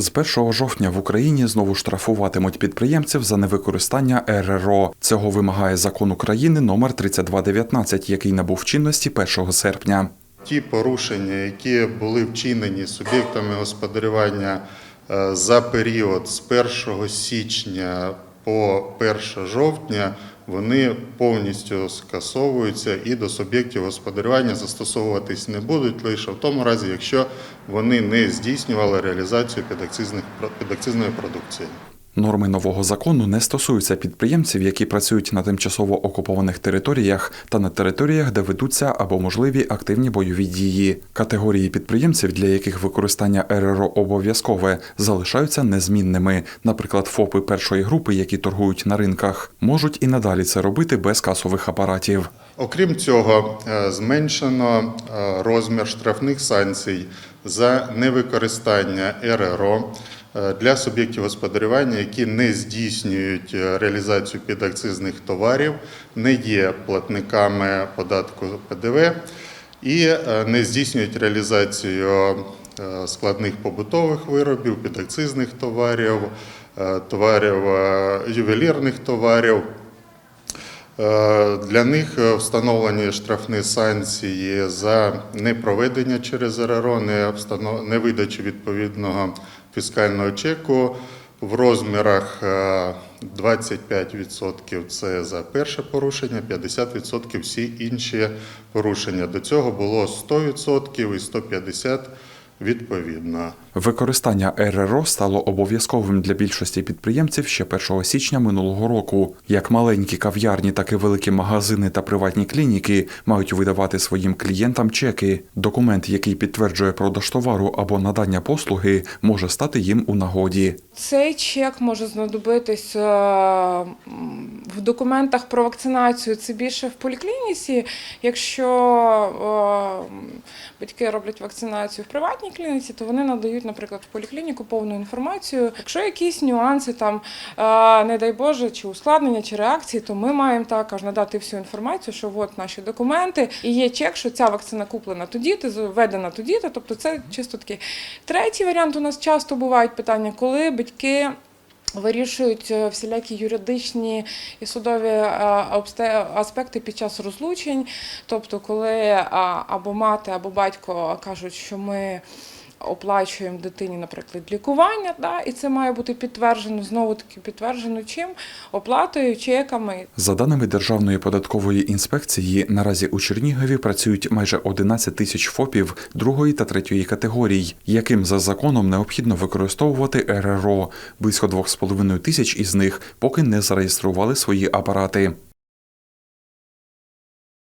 З 1 жовтня в Україні знову штрафуватимуть підприємців за невикористання РРО. Цього вимагає закон України номер 3219, який набув чинності 1 серпня. Ті порушення, які були вчинені суб'єктами господарювання е, за період з 1 січня по 1 жовтня, вони повністю скасовуються і до суб'єктів господарювання застосовуватись не будуть лише в тому разі, якщо вони не здійснювали реалізацію підакцизних підакцизної продукції. Норми нового закону не стосуються підприємців, які працюють на тимчасово окупованих територіях та на територіях, де ведуться або можливі активні бойові дії. Категорії підприємців, для яких використання РРО обов'язкове, залишаються незмінними. Наприклад, ФОПи першої групи, які торгують на ринках, можуть і надалі це робити без касових апаратів. Окрім цього, е, зменшено е, розмір штрафних санкцій за невикористання РРО для суб'єктів господарювання, які не здійснюють е, реалізацію підакцизних товарів, не є платниками податку ПДВ і е, не здійснюють реалізацію е, складних побутових виробів, підакцизних товарів, е, товарів е, ювелірних товарів. Е, Для них е, встановлені штрафні санкції за непроведення через РРО, невидачу відповідного фіскального чеку в розмірах е, 25% це за перше порушення, 50% всі інші порушення. До цього було 100% і 150% відповідно. Використання РРО стало обов'язковим для більшості підприємців ще 1 січня минулого року. Як маленькі кав'ярні, так і великі магазини та приватні клініки мають видавати своїм клієнтам чеки. Документ, який підтверджує продаж товару або надання послуги, може стати їм у нагоді. Цей чек може знадобитись е, в документах про вакцинацію. Це більше в поліклініці. Якщо е, батьки роблять вакцинацію в приватній клініці, то вони надають, наприклад, в поліклініку повну інформацію. Якщо якісь нюанси, там, не дай Боже, чи ускладнення, чи реакції, то ми маємо також надати всю інформацію, що от наші документи, і є чек, що ця вакцина куплена тоді, введена тоді. Тобто це чисто такий. Третій варіант у нас часто бувають питання, коли батьки. Вирішують е, всілякі юридичні і судові е, аспекти під час розлучень. Тобто, коли або мати, або батько кажуть, що ми оплачуємо дитині, наприклад, лікування, да, і це має бути підтверджено знову таки підтверджено чим оплатою, чеками. За даними Державної податкової інспекції, наразі у Чернігові працюють майже 11 тисяч ФОПів другої та третьої категорій, яким за законом необхідно використовувати РРО. Близько 2,5 тисяч із них поки не зареєстрували свої апарати.